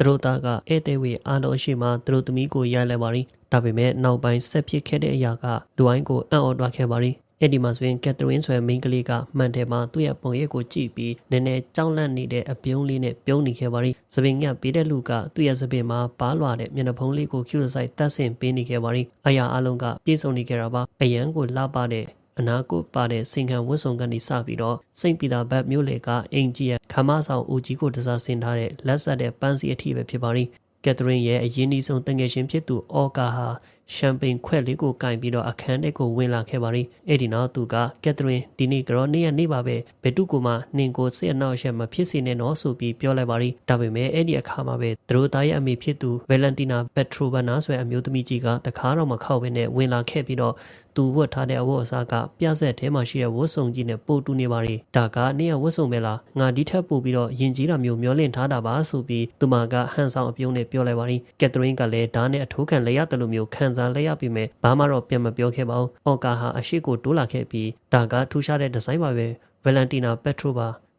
သူတို့သားကဧည့်သည်ဝေအားလုံးရှိမှသူတို့သမီးကိုရိုက်လိုက်ပါရီဒါပေမဲ့နောက်ပိုင်းဆက်ဖြစ်ခဲ့တဲ့အရာကလူအိုင်းကိုအံ့ဩသွားခဲ့ပါရီအဲ့ဒီမှာဆိုရင်ကက်သရင်းဆိုတဲ့မိန်းကလေးကမှန်တယ်မှာသူ့ရဲ့ပုံရိပ်ကိုကြည့်ပြီးနည်းနည်းကြောက်လန့်နေတဲ့အပြုံးလေးနဲ့ပြုံးနေခဲ့ပါရီသပင်ကပေးတဲ့လူကသူ့ရဲ့သပင်မှာပါလွာတဲ့မျက်နှာဖုံးလေးကိုကျူဆိုင်တတ်ဆင်ပေးနေခဲ့ပါရီအရာအလုံးကပြေဆုံးနေခဲ့တာပါအရန်ကိုလှပတဲ့ အနာကိုပါတဲ့စင်ခံဝတ်စုံကနေစပြီးတော့စိတ်ပီတာဘတ်မျိုးလေကအင်ဂျီရဲ့ခမဆောင်ဦးကြီးကိုတစားဆင်ထားတဲ့လက်ဆက်တဲ့ပန်းစီအထိပဲဖြစ်ပါရီကက်သရင်းရဲ့အရင်အနည်းဆုံးတငယ်ချင်းဖြစ်သူအော်ကာဟာ ရှမ်ပိန်ခွက်လေးကိုကင်ပြီးတော့အခန်းထဲကိုဝင်လာခဲ့ပါရီအဲ့ဒီနောက်သူကကက်သရင်းဒီနေ့ကတော့နေ့ရက်နေ့ပါပဲဘယ်သူကမှနှင်ကိုစိတ်အနောက်ရှက်မဖြစ်စေနဲ့တော့ဆိုပြီးပြောလိုက်ပါရီဒါပေမဲ့အဲ့ဒီအခါမှာပဲသူတို့သားရဲ့အမေဖြစ်သူဗယ်လန်တီနာပက်ထရိုဘနာဆိုတဲ့အမျိုးသမီးကြီးကတခါတော့မခောက်ဘဲနဲ့ဝင်လာခဲ့ပြီးတော့သူဝတ်ထားတဲ့အဝတ်အစားကပြဆက်ထဲမှာရှိတဲ့ဝတ်စုံကြီးနဲ့ပို့တူနေပါရီဒါကနေရဝတ်စုံပဲလားငါဒီထက်ပို့ပြီးတော့ယင်ကြီးတာမျိုးမျောလင့်ထားတာပါဆိုပြီးသူမကဟန်ဆောင်အပြုံးနဲ့ပြောလိုက်ပါရီကက်သရင်းကလည်းဓာတ်နဲ့အထိုးခံလက်ရတယ်လို့မျိုးခံစားလက်ရပြီးမဲ့ဘာမှတော့ပြန်မပြောခဲ့ပါဘူးအော်ကာဟာအရှိကိုတိုးလာခဲ့ပြီးဒါကထူးခြားတဲ့ဒီဇိုင်းပါပဲဗယ်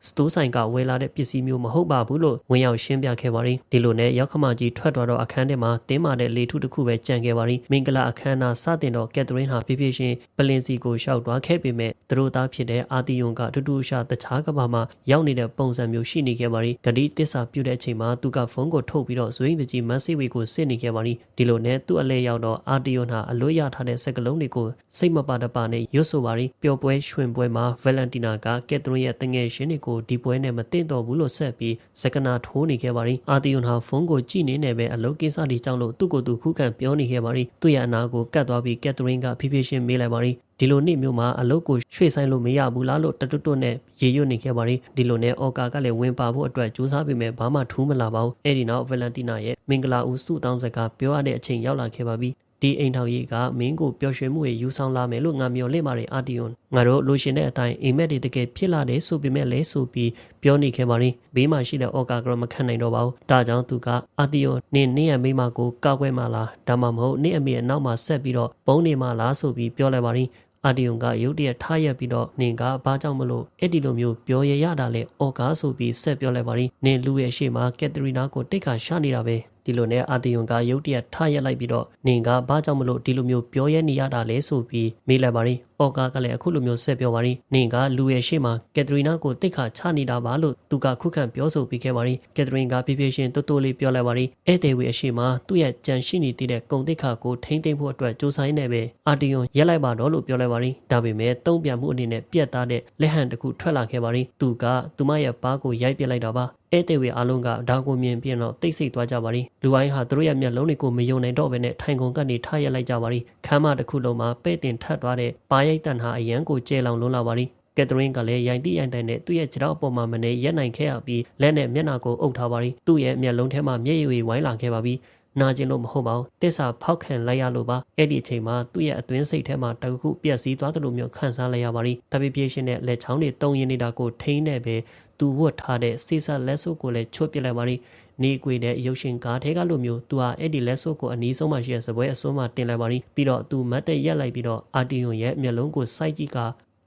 လန်တီနာပက်ထရိုပါစတိုးဆိုင်ကဝယ်လာတဲ့ပစ္စည်းမျိုးမဟုတ်ပါဘူးလို့ဝင်ရောက်ရှင်းပြခဲ့ပါရီဒီလိုနဲ့ရောက်ခမကြီးထွက်သွားတော့အခန်းထဲမှာတင်းမာတဲ့လေထုတစ်ခုပဲကြံခဲ့ပါရီမင်္ဂလာအခမ်းအနားစတင်တော့ကက်သရင်းဟာဖြည်းဖြည်းချင်းပလင်စီကိုရှောက်သွားခဲ့ပေမဲ့သူတို့သားဖြစ်တဲ့အာတီယွန်ကတူတူရှာတခြားကဘာမှာရောက်နေတဲ့ပုံစံမျိုးရှိနေခဲ့ပါရီဂတိတစ္ဆာပြုတဲ့အချိန်မှာသူကဖုန်းကိုထုတ်ပြီးတော့ဇွိင်းတကြီးမက်ဆေ့ဝေကိုစစ်နေခဲ့ပါရီဒီလိုနဲ့သူ့အလဲရောက်တော့အာတီယွန်ဟာအလွတ်ရထားတဲ့စက်ကလုံးတွေကိုစိတ်မပါတပါနဲ့ရွတ်ဆိုပါရီပျော်ပွဲရွှင်ပွဲမှာဗယ်လန်တီနာကကက်သရင်းရဲ့တငယ်ချင်းတွေကိုဒီပွဲနဲ့မတင့်တော်ဘူးလို့ဆက်ပြီးစကနာထိုးနေခဲ့ပါရီအာတီယွန်ဟာဖုန်းကိုကြည့်နေနေပဲအလုပ်ကိစ္စတွေကြောင့်လို့သူ့ကိုယ်သူခုခံပြောနေခဲ့ပါရီသူ့ရဲ့အနာကိုကတ်သွားပြီးကက်သရင်းကဖြည်းဖြည်းချင်းမေးလိုက်ပါရီဒီလိုနေ့မျိုးမှာအလုပ်ကိုရွှေ့ဆိုင်လို့မရဘူးလားလို့တတွတ်တွတ်နဲ့ရေရွတ်နေခဲ့ပါရီဒီလိုနဲ့အော်ကာကလည်းဝင်ပါဖို့အတွက်ကြိုးစားပေမဲ့ဘာမှထူးမလာပါဘူးအဲ့ဒီနောက်ဗယ်လန်တီနာရဲ့မင်္ဂလာဦးစုတောင်းစကားပြောရတဲ့အချိန်ရောက်လာခဲ့ပါပြီ ဒီအိမ်ထောင်ကြီးကမင်းကိုပျော်ရွှင်မှုတွေယူဆောင်လာမယ်လို့ငါမျှော်လင့်ပါတယ်အာတီယွန်ငါတို့လိုရှင်တဲ့အတိုင်းအိမ်မက်တွေတကယ်ဖြစ်လာတယ်ဆိုပေမဲ့လည်းဆိုပြီးပြောနေခဲ့ပါရင်ဘေးမှာရှိတဲ့အော်ကာကရမခံနိုင်တော့ပါဘူးဒါကြောင့်သူကအာတီယွန်နင်းနင်းရဲ့မိမကိုကောက်ွယ်မှလားဒါမှမဟုတ်နင်းအမေရဲ့နောက်မှာဆက်ပြီးတော့ပုံနေမှလားဆိုပြီးပြောလိုက်ပါရင်အာဒီယုံကရုတ်တရက်ထားရက်ပြီးတော့နင်ကဘာကြောင့်မလို့အဲ့ဒီလိုမျိုးပြောရရတာလဲအော်ကားဆိုပြီးဆက်ပြောလိုက်ပါရင်နင်လူရဲ့ရှေ့မှာကက်သရီနာကိုတိတ်ခါရှာနေတာပဲဒီလိုနဲ့အာတီယွန်ကရုတ်တရက်ထားရက်လိုက်ပြီးတော့နင်ကဘာကြောင့်မလို့ဒီလိုမျိုးပြောရဲနေရတာလဲဆိုပြီးမေးလိုက်ပါရင်အော်ကာကလည်းအခုလိုမျိုးဆက်ပြောပါရင်နင်ကလူရဲ့ရှေ့မှာကက်သရီနာကိုတိတ်ခါချနေတာပါလို့သူကခုခံပြောဆိုပြီးခဲ့ပါရင်ကက်သရင်ကပြပြရှင်တိုးတိုးလေးပြောလိုက်ပါရင်ဧည့်သည်ဝေအရှိမှာသူ့ရဲ့ကြံရှိနေသေးတဲ့ဂုံတိတ်ခါကိုထိမ့်သိမ့်ဖို့အတွက်စူးစမ်းနေပဲအာတီယွန်ရက်လိုက်ပါတော့လို့ပြောလိုက်ပါရင်ဒါပေမဲ့တုံ့ပြန်မှုအနေနဲ့ပြက်သားတဲ့လက်ဟန်တစ်ခုထွက်လာခဲ့ပါရင်သူကသူမရဲ့ပါးကိုရိုက်ပစ်လိုက်တာပါ ဧည့်သည်ဝေအားလုံးကဒါကိုမြင်ပြီးတော့တိတ်ဆိတ်သွားကြပါရီလူအိုင်းဟာသူတို့ရဲ့မျက်လုံးတွေကိုမယုံနိုင်တော့ဘဲနဲ့ထိုင်ကုန်ကနေထားရက်လိုက်ကြပါရီခမ်းမတစ်ခုလုံးမှာပဲ့တင်ထပ်သွားတဲ့ပါရိုက်တန်ဟာအရန်ကိုကျဲလောင်လုံးလာပါရီကက်သရင်းကလည်းရိုင်တိရိုင်တိုင်နဲ့သူ့ရဲ့ခြေထောက်အပေါ်မှာမနေရက်နိုင်ခဲ့ရပြီးလက်နဲ့မျက်နှာကိုအုပ်ထားပါရီသူ့ရဲ့မျက်လုံးထဲမှာမျက်ရည်ဝိုင်းလာခဲ့ပါပြီနာကျင်လို့မဟုတ်ပါဘူးတစ္ဆာဖောက်ခံလိုက်ရလို့ပါအဲ့ဒီအချိန်မှာသူ့ရဲ့အတွင်းစိတ်ထဲမှာတခုခုပြက်စီးသွားတယ်လို့မျိုးခံစားလိုက်ရပါရီတပိပြေရှင်နဲ့လက်ချောင်းတွေတုံရင်နေတာကိုထိန်းနေပဲ သူဝတ်ထားတဲ့စေစာလက်စုပ်ကိုလည်းချွတ်ပစ်လိုက်ပါရီနေကွေတဲ့ရုပ်ရှင်ကားထဲကလိုမျိုးသူဟာအဲ့ဒီလက်စုပ်ကိုအနီးဆုံးမှာရှိတဲ့စပွဲအစွန်းမှာတင်လိုက်ပါရီပြီးတော့သူမတ်တက်ရက်လိုက်ပြီးတော့အာတီယွန်ရဲ့မျက်လုံးကိုစိုက်ကြည့်က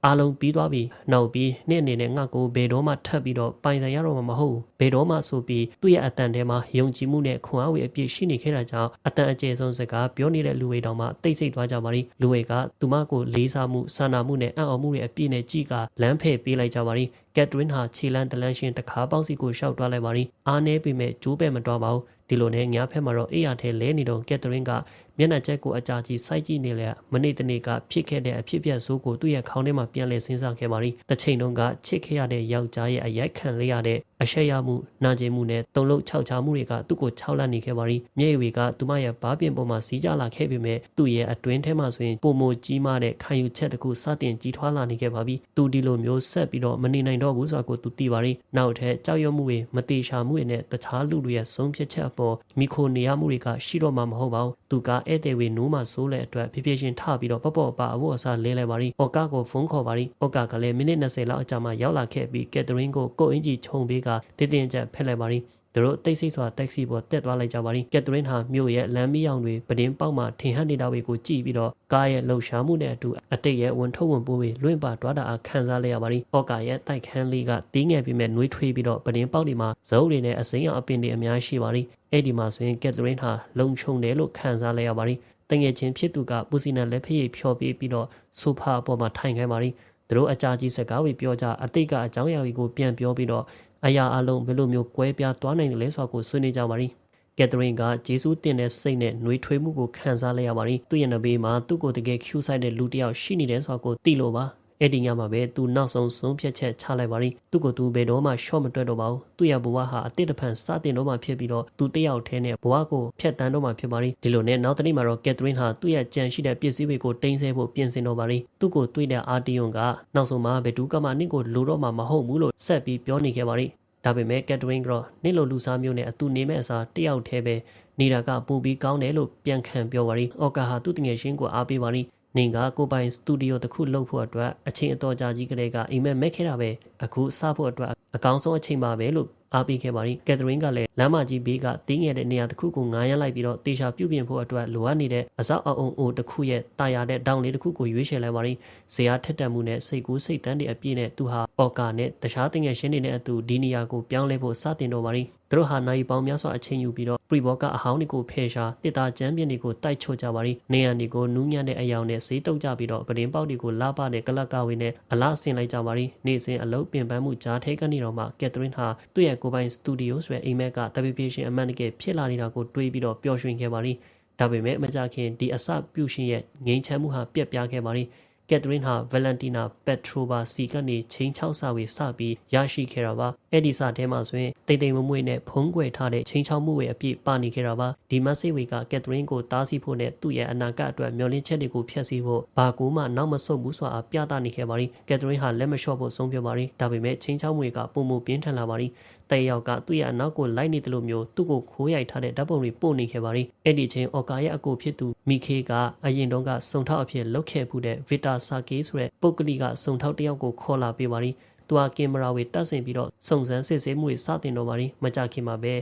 အားလုံးပြီးသွားပြီနောက်ပြီးနေ့အနေနဲ့ငါ့ကိုဘယ်တော့မှထပ်ပြီးတော့ပိုင်ဆိုင်ရတော့မှာမဟုတ်ဘူးဘယ်တော့မှဆိုပြီးသူ့ရဲ့အတန်ထဲမှာယုံကြည်မှုနဲ့ခွန်အားဝေအပြည့်ရှိနေခဲ့တာကြောင့်အတန်အကျယ်ဆုံးစကားပြောနေတဲ့လူတွေတောင်မှတိတ်ဆိတ်သွားကြပါလိလူတွေကသူမကိုလေးစားမှုစာနာမှုနဲ့အံ့ဩမှုတွေအပြည့်နဲ့ကြည်ကလမ်းဖယ်ပေးလိုက်ကြပါလိကက်ထရင်းဟာခြေလန်းတလန်းရှင်တခါပေါင်းစီကိုရှောက်သွားလိုက်ပါလိအားနေပေမဲ့ကျိုးပဲ့မတော်ပါဘူးဒီလိုနဲ့ညာဖက်မှာတော့အေးရထဲလဲနေတော့ကက်ထရင်းက မျက်နှာချက်ကိုအကြာကြီးစိုက်ကြည့်နေလေမနေ့တနေ့ကဖြစ်ခဲ့တဲ့အဖြစ်အပျက်ဆိုးကိုသူ့ရဲ့ခေါင်းထဲမှာပြန်လဲစဉ်းစားခဲ့ပါရီတစ်ချိန်တုန်းကချစ်ခဲ့ရတဲ့ယောက်ျားရဲ့အရိုက်ခံလေးရတဲ့အရှက်ရမှုနာကျင်မှုနဲ့တုံလုံးခြောက်ချမှုတွေကသူ့ကိုခြောက်လန့်နေခဲ့ပါရီမျက်ရည်ကသူမရဲ့ဘားပြင်ပေါ်မှာစီးကြလာခဲ့ပေမဲ့သူ့ရဲ့အတွင်းထဲမှာဆိုရင်ပုံမကြီးမားတဲ့ခံယူချက်တခုစတင်ကြီးထွားလာနေခဲ့ပါပြီသူဒီလိုမျိုးဆက်ပြီးတော့မနေနိုင်တော့ဘူးဆိုတာကိုသူသိပါရီနောက်ထပ်ကြောက်ရွံ့မှုတွေမတေရှာမှုတွေနဲ့တခြားလူတွေရဲ့ဆုံးဖြတ်ချက်အပေါ်မိခိုနေရမှုတွေကရှိတော့မှမဟုတ်ပါဘူးသူကဧည့်သည်ဝေနိုးမှဆိုးတဲ့အတွက်ဖြည်းဖြည်းချင်းထပြီးတော့ပပော့ပါအဝတ်အစားလဲလိုက်ပါရီအော်ကာကိုဖုန်းခေါ်ပါရီအော်ကာကလည်းမိနစ်20လောက်အကြာမှရောက်လာခဲ့ပြီးကက်သရင်းကိုကိုအင်ဂျီခြုံပေးကတင်းတင်းကြပ်ဖက်လိုက်ပါရီ သူတို့တိတ်ဆိတ်စွာတက်ဆီပေါ်တက်သွားလိုက်ကြပါသည်ကက်သရင်းဟာမြို့ရဲ့လမ်းမီးရောင်တွေပဒင်းပေါက်မှထင်ဟပ်နေတာတွေကိုကြည့်ပြီးတော့ကားရဲ့လှုပ်ရှားမှုနဲ့အတူအတိတ်ရဲ့ဝန်ထုတ်ဝန်ပိုးတွေလွင့်ပါတွားတာအားခံစားလိုက်ရပါသည်။အော်ကာရဲ့တိုက်ခန်းလေးကတင်းငယ်ပြီးမဲ့နှွေးထွေးပြီးတော့ပဒင်းပေါက်တွေမှာဇုံတွေနဲ့အစိမ်းရောင်အပင်တွေအများရှိပါသည်။အဲ့ဒီမှာဆိုရင်ကက်သရင်းဟာလုံခြုံတယ်လို့ခံစားလိုက်ရပါသည်။တငယ်ချင်းဖြစ်သူကပူစီနန်လက်ဖက်ရည်ဖြော်ပေးပြီးတော့ဆိုဖာအပေါ်မှာထိုင်ခိုင်းပါသည်။ သူတို့အကြာကြီးစကားတွေပြောကြအတိတ်ကအကြောင်းအရာတွေကိုပြန်ပြောပြီးတော့အရာအလုံးဘယ်လိုမျိုးကွဲပြားသွားနိုင်တယ်လဲဆိုတာကိုဆွေးနွေးကြပါသည်ကက်သရင်ကဂျေဆုတင်တဲ့စိတ်နဲ့နှွေးထွေးမှုကိုခံစားလိုက်ရပါသည်သူ့ရဲ့နဘေးမှာသူ့ကိုတကယ် Q ဆိုင်တဲ့လူတစ်ယောက်ရှိနေတယ်ဆိုတာကိုသိလို့ပါ အဲ့ဒီညမှာပဲသူနောက်ဆုံးဆုံးဖြတ်ချက်ချလိုက်ပါရီသူ့ကိုသူဘယ်တော့မှရှော့မတွက်တော့ပါဘူးသူ့ရဲ့ဘဝဟာအတိတ်တဖန်စတင်တော့မှဖြစ်ပြီးတော့သူတယောက်တည်းနဲ့ဘဝကိုဖျက်တမ်းတော့မှဖြစ်ပါရီဒီလိုနဲ့နောက်တနေ့မှာတော့ကက်သရင်းဟာသူ့ရဲ့ကြံရှိတဲ့ပစ္စည်းတွေကိုတင်ဆက်ဖို့ပြင်ဆင်တော့ပါရီသူ့ကိုတွေ့တဲ့အာတီယွန်ကနောက်ဆုံးမှာဘယ်သူကမှနင့်ကိုလိုတော့မှမဟုတ်ဘူးလို့ဆက်ပြီးပြောနေခဲ့ပါရီဒါပေမဲ့ကက်တရင်ကတော့နင့်လိုလူစားမျိုးနဲ့အတူနေမဲ့အစားတယောက်တည်းပဲနေတာကပူပြီးကောင်းတယ်လို့ပြန်ခံပြောပါရီအော်ကာဟာသူ့တငယ်ချင်းကိုအားပေးပါရီ နင်ကကိုပိုင်စတူဒီယိုတစ်ခုလုပ်ဖို့အတွက်အချိန်အတော်ကြာကြီးကလေးကအိမ်မက်မက်ခဲ့တာပဲအခုစဖို့အတွက်အကောင်းဆုံးအချိန်ပါပဲလို့အားပေးခဲ့ပါရီကက်သရင်းကလည်းလမ်းမကြီးဘေးကတင်းငယ်တဲ့နေရာတစ်ခုကိုငားရလိုက်ပြီးတော့တေချာပြုတ်ပြင်ဖို့အတွက်လိုအပ်နေတဲ့အစောက်အုံအိုတစ်ခုရဲ့တာယာတဲ့တောင်လေးတစ်ခုကိုရွေးချယ်လိုက်ပါရီဇေယျထက်တက်မှုနဲ့စိတ်ကူးစိတ်တန်းတွေအပြည့်နဲ့သူဟာအော်ကာနဲ့တခြားတင်ငယ်ရှင်းတွေနဲ့အတူဒီနေရာကိုပြောင်းလဲဖို့စတင်တော့ပါရီသူတို့ဟာနိုင်ပေါင်းများစွာအချိန်ယူပြီးတော့ပရီဘောကအဟောင်းတွေကိုဖယ်ရှားတစ်တာကျမ်းပြင်တွေကိုတိုက်ချွတ်ကြပါရီနေရန်တွေကိုနူးညံ့တဲ့အယောင်နဲ့ဈေးတုပ်ကြပြီးတော့ပဒင်းပေါက်တွေကိုလာပနဲ့ကလပ်ကဝေးနဲ့အလားဆင်လိုက်ကြပါရီနေစဉ်အလုပ်ပင်ပန်းမှုကြားထဲကနေတော့မှကက်သရင်းဟာသူ့ရဲ့ကိုပိုင်စတူဒီယိုဆိုတဲ့အိမ်မက်ကတပီပြေရှင်အမှန်တကယ်ဖြစ်လာနေတာကိုတွေးပြီးတော့ပျော်ရွှင်ခဲ့ပါရီဒါပေမဲ့မကြခင်ဒီအစပြုရှင်ရဲ့ငိမ့်ချမ်းမှုဟာပြက်ပြားခဲ့ပါရီကက်သရင်းဟာဗလန်တီနာပက်ထရိုဘာစီကနေချင်းချောက်စာဝေစပြီးရရှိခဲ့တာပါအဲ့ဒီစာထဲမှာဆိုရင်တိတ်တိမ်မမွေ့နဲ့ဖုံးကွယ်ထားတဲ့ချင်းချောက်မှုတွေအပြည့်ပါနေခဲ့တာပါဒီမက်ဆေ့ဝေကကက်သရင်းကိုတားဆီးဖို့နဲ့သူ့ရဲ့အနာဂတ်အတွက်မျှော်လင့်ချက်တွေကိုဖျက်ဆီးဖို့ဘာကူမှနောက်မဆုတ်ဘူးဆိုတာပြသနေခဲ့ပါရီကက်သရင်းဟာလက်မလျှော့ဖို့ဆုံးဖြတ်ပါရီဒါပေမဲ့ချင်းချောက်မှုတွေကပုံမှုပြင်းထန်လာပါရီ တဲ့ရောက်ကသူ့ရဲ့အနောက်ကိုလိုက်နေတယ်လို့မျိုးသူ့ကိုခိုးရိုက်ထားတဲ့ဓာတ်ပုံတွေပို့နေခဲ့ပါရီအဲ့ဒီချင်းအော်ကာရဲ့အကိုဖြစ်သူမီခေကအရင်တုန်းကစုံထောက်အဖြစ်လုပ်ခဲ့မှုတဲ့ဗီတာဆာကေဆိုတဲ့ပုဂ္ဂလိကစုံထောက်တယောက်ကိုခေါ်လာပေးပါရီသူဟာကင်မရာဝေတက်ဆင်ပြီးတော့စုံစမ်းစစ်ဆေးမှုတွေစတင်တော့ပါရီမကြခင်မှာပဲ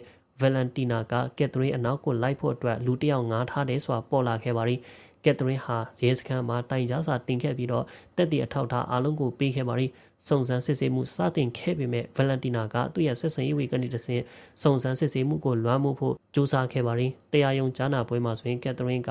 ဗလန်တီနာကကက်သရင်းအနောက်ကိုလိုက်ဖို့အတွက်လူတစ်ယောက်ငားထားတယ်ဆိုတာပေါ်လာခဲ့ပါရီ ကက်သရင်းဟာဇေစခန်းမှာတိုင်ကြားစာတင်ခဲ့ပြီးတော့တက်တီအထောက်ထားအားလုံးကိုပေးခဲ့ပါရီစုံစမ်းစစ်ဆေးမှုစတင်ခဲ့ပေမဲ့ဗလန်တီနာကသူ့ရဲ့ဆက်ဆံရေးဝေကနေတဆင့်စုံစမ်းစစ်ဆေးမှုကိုလွှမ်းမိုးဖို့ကြိုးစားခဲ့ပါရီတရားရုံးကြားနာပွဲမှာဆိုရင်ကက်သရင်းက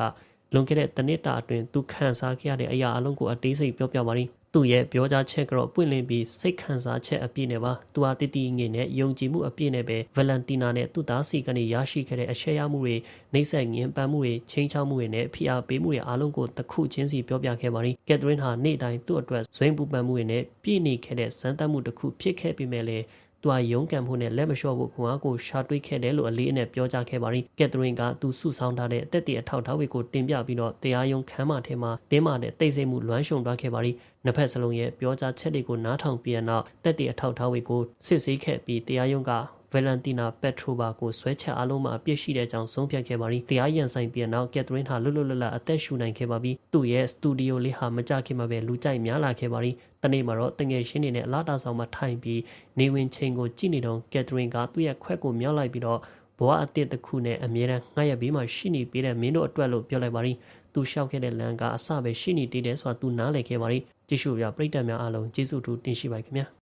လွန်ခဲ့တဲ့တနစ်တာအတွင်းသူခံစားခဲ့ရတဲ့အရာအလုံးကိုအသေးစိတ်ပြောပြပါရီ သူ့ရဲ့ပြောကြားချက်ကတော့ပွင့်လင်းပြီးစိတ်ခံစားချက်အပြည့်နဲ့ပါသူဟာတတိငွေနဲ့ယုံကြည်မှုအပြည့်နဲ့ပဲဗလန်တီနာနဲ့သူ့သားစီကနေရရှိခဲ့တဲ့အရှက်ရမှုတွေနှိမ့်ဆက်ငင်းပန်းမှုတွေချင်းချောက်မှုတွေနဲ့ဖိအားပေးမှုတွေအားလုံးကိုတစ်ခုချင်းစီပြောပြခဲ့ပါရီကက်သရင်းဟာနေ့တိုင်းသူ့အတွက်ဇွိမ်ပူပန်မှုတွေနဲ့ပြည့်နေခဲ့တဲ့စမ်းသပ်မှုတစ်ခုဖြစ်ခဲ့ပေမဲ့လည်း သူဟာရုန်းကန်မှုနဲ့လက်မလျှော့ဖို့ခွန်အားကိုရှာတွေးခဲ့တယ်လို့အလေးအနက်ပြောကြားခဲ့ပါရီကက်သရင်ကသူစုဆောင်းထားတဲ့အသက်တည်အထောက်အထားတွေကိုတင်ပြပြီးတော့တရားရုံးခန်းမထဲမှာတင်းမာတဲ့တိတ်ဆိတ်မှုလွမ်းရှုံသွားခဲ့ပါရီနှစ်ဖက်စလုံးရဲ့ပြောကြားချက်တွေကိုနားထောင်ပြီးနောက်တက်တည်အထောက်အထားတွေကိုစစ်ဆေးခဲ့ပြီးတရားရုံးက ဗလန်တီနာပက်ထရိုဘာကိုဆွဲချက်အလုံးမှာအပြစ်ရှိတဲ့အကြောင်းဆုံးဖြတ်ခဲ့ပါရီတရားရန်ဆိုင်ပြန်နောက်ကက်သရင်းဟာလွတ်လွတ်လပ်လပ်အသက်ရှူနိုင်ခဲ့ပါပြီသူ့ရဲ့စတူဒီယိုလေးဟာမကြခင်မှာပဲလူကြိုက်များလာခဲ့ပါရီတနေ့မှာတော့တငယ်ရှင်းနေတဲ့အလားတာဆောင်မှာထိုင်ပြီးနေဝင်ချိန်ကိုကြည့်နေတော့ကက်သရင်းကသူ့ရဲ့ခွက်ကိုမြောက်လိုက်ပြီးတော့ဘဝအတစ်တစ်ခုနဲ့အမြဲတမ်းငှက်ရဘေးမှာရှိနေပေးတဲ့မင်းတို့အတွက်လို့ပြောလိုက်ပါရီသူလျှောက်ခဲ့တဲ့လမ်းကအစပဲရှိနေသေးတယ်ဆိုတာသူနားလည်ခဲ့ပါရီကြည့်ရှုပြပရိသတ်များအားလုံးကျေးဇူးတူတင်ရှိပါခင်ဗျာ